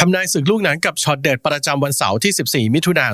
ทำนายศึกลูกหนังกับช็อตเด็ดประจำวันเสาร์ที่ 14 มิถุนายน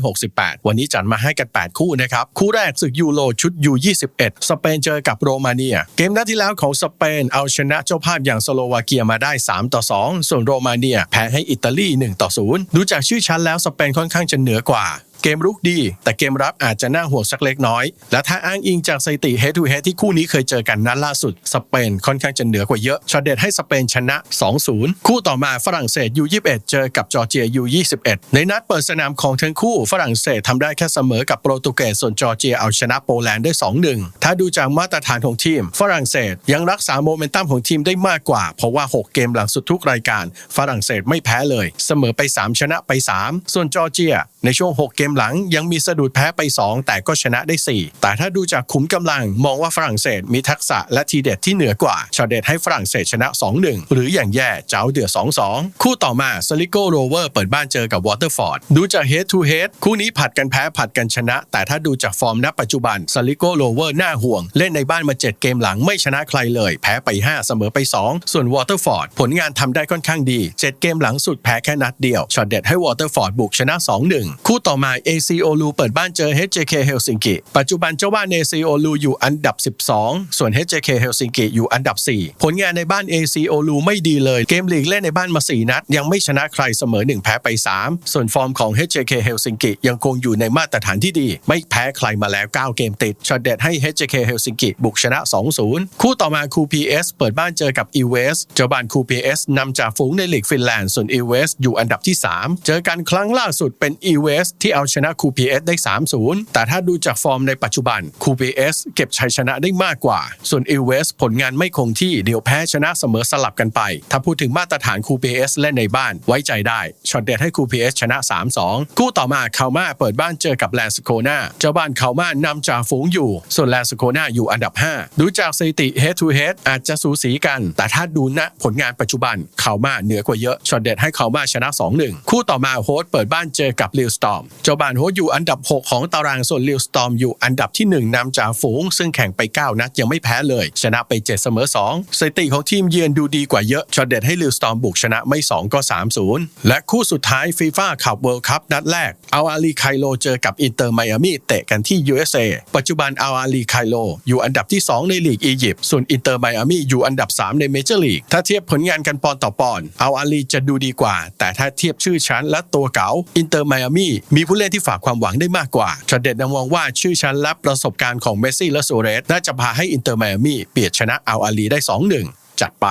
2568 วันนี้จัดมาให้กัน 8 คู่นะครับ คู่แรกศึกยูโรชุดยู21 สเปนเจอกับโรมาเนีย เกมนัดที่แล้วของสเปนเอาชนะเจ้าภาพอย่างสโลวาเกียมาได้ 3 ต่อ 2 ส่วนโรมาเนียแพ้ให้อิตาลี 1 ต่อ 0 ดูจากชื่อชั้นแล้วสเปนค่อนข้างจะเหนือกว่าเกมรุกดี แต่เกมรับอาจจะน่าห่วงสักเล็กน้อย และถ้าอ้างอิงจากสถิติ head to head ที่คู่นี้เคยเจอกันนัดล่าสุด สเปนค่อนข้างจะเหนือกว่าเยอะช็อตเด็ดให้สเปนชนะ 2-0 คู่ต่อมาฝรั่งเศส U21 เจอกับจอร์เจีย U21 ในนัดเปิดสนามของทั้งคู่ฝรั่งเศสทำได้แค่เสมอกับโปรตุเกสส่วนจอร์เจียเอาชนะโปแลนด์ได้ 2-1 ถ้าดูจากมาตรฐานของทีม ฝรั่งเศสยังรักษาโมเมนตัมของทีมได้มากกว่า เพราะว่า 6 เกมหลังสุดทุกรายการ ฝรั่งเศสไม่แพ้เลย เสมอไป 3 ชนะไป 3 ส่วนจอร์เจีย ในช่วง 6 เกมหลังยังมีสะดุดแพ้ไป 2 แต่ก็ชนะได้ 4 แต่ถ้าดูจากขุมกำลังมองว่าฝรั่งเศสมีทักษะและทีเด็ดที่เหนือกว่าชอเด็ดให้ฝรั่งเศสชนะ 2-1 หรืออย่างแย่เจ้าเดือด2-2 คู่ต่อมาสลิโกโรเวอร์เปิดบ้านเจอกับวอเตอร์ฟอร์ดดูจาก head to head คู่นี้ผัดกันแพ้ผัดกันชนะ แต่ถ้าดูจากฟอร์มณปัจจุบันสลิโกโรเวอร์น่าห่วง เล่นในบ้านมา 7 เกมหลังไม่ชนะใครเลย แพ้ไป 5 เสมอไป 2 ส่วนวอเตอร์ฟอร์ดผลงานทำได้ค่อนข้างดี 7 เกมหลังสุดแพ้แค่นัดเดียวช็อตเด็ดให้วอเตอร์ฟอร์ดบุกชนะ 2-1 คู่ต่อมา AC o l u เปิดบ้านเจอ HJK Helsinki ปัจจุบันเจ้าบ้าน AC o l u อยู่อันดับ 12 ส่วน HJK Helsinki อยู่อันดับ 4 ผลงานในบ้าน AC o l u ไม่ดีเลย เกมลีกเล่นในบ้านมา 4 นัด ยังไม่ชนะใครเสมอ 1 แพ้ไป 3 ส่วนฟอร์มของ HJK Helsinki ยังคงอยู่ในมาตรฐานที่ดี ไม่แพ้ใครมาแล้ว 9 เกมติดช็อตเด็ดให้ HJK Helsinki บุกชนะ 2-0 คู่ต่อมาคู PS เปิดบ้านเจอกับ e w e s เจ้าบ้านคู PS นำจากฝูงในลีกฟินแลนด์ส่วน e w e s อยู่อันดับที่ 3 เจอกันครั้งล่าสุดเป็น e w e s ที่เอาชนะคู PS ได้ 3-0 แต่ถ้าดูจากฟอร์มในปัจจุบันคู PS เก็บชัยชนะได้มากกว่า ส่วน e w e s ผลงานไม่คงที่เดี๋ยวแพ้ชนะเสมอสลับกันไป ถ้าพูดถึงมาตรฐานคู PS เล่นในบ้านไว้ใจได้ช็อตเด็ดให้คู PS ชนะ 3-2 คู่ต่อมาคามาเปิดบ้านเจอกับแลนสโคนาเจ้าบ้านคามานำจ่าฝูงอยู่ ส่วนแลนสโคนาอยู่อันดับ 5 ดูจากสถิติ head to head อาจจะสูสีกัน แต่ถ้าดูณผลงานปัจจุบันคามาเหนือกว่าเยอะช็อตเด็ดให้คามาชนะ 2-1 คู่ต่อมาโฮสต์เปิดบ้านเจอกับลิวสตอมเจ้าบานโฮอยู่อันดับ 6 ของตารางส่วนลิวสตอมอยู่อันดับที่ 1นำจากฝูง ซึ่งแข่งไป 9 นัดยังไม่แพ้เลย ชนะไป 7 เสมอ 2 สถิติของทีมเยือนดูดีกว่าเยอะช็อตเด็ดให้ลิวสตอมบุกชนะไม่ 2 ก็ 3-0 และคู่สุดท้ายฟีฟ่าคัพเวิลด์คัพนัดแรกเอาอาลีไคโลเจอกับอินเตอร์ไมอามีเตะกันที่ USA ปัจจุบันเอาอาลีไคโลอยู่อันดับที่ 2 ในลีกอียิปต์ส่วนอินเตอร์ไมอามีอยู่อันดับ 3 ในเมเจอร์ลีกถ้าเทียบผลงานกันปอนต่อปอนเอาอาลีจะดูดีกว่า แต่ถ้าเทียบชื่อชั้นและตัวเก๋าอินเตอร์ไมอามีมีผู้เล่นที่ฝากความหวังได้มากกว่าชาเด็ดมองว่าชื่อชั้นและประสบการณ์ของเมสซี่และโซเรสน่าจะพาให้อินเตอร์ไมอามี่เปียดชนะอัลอาลีได้ 2-1 จัดไป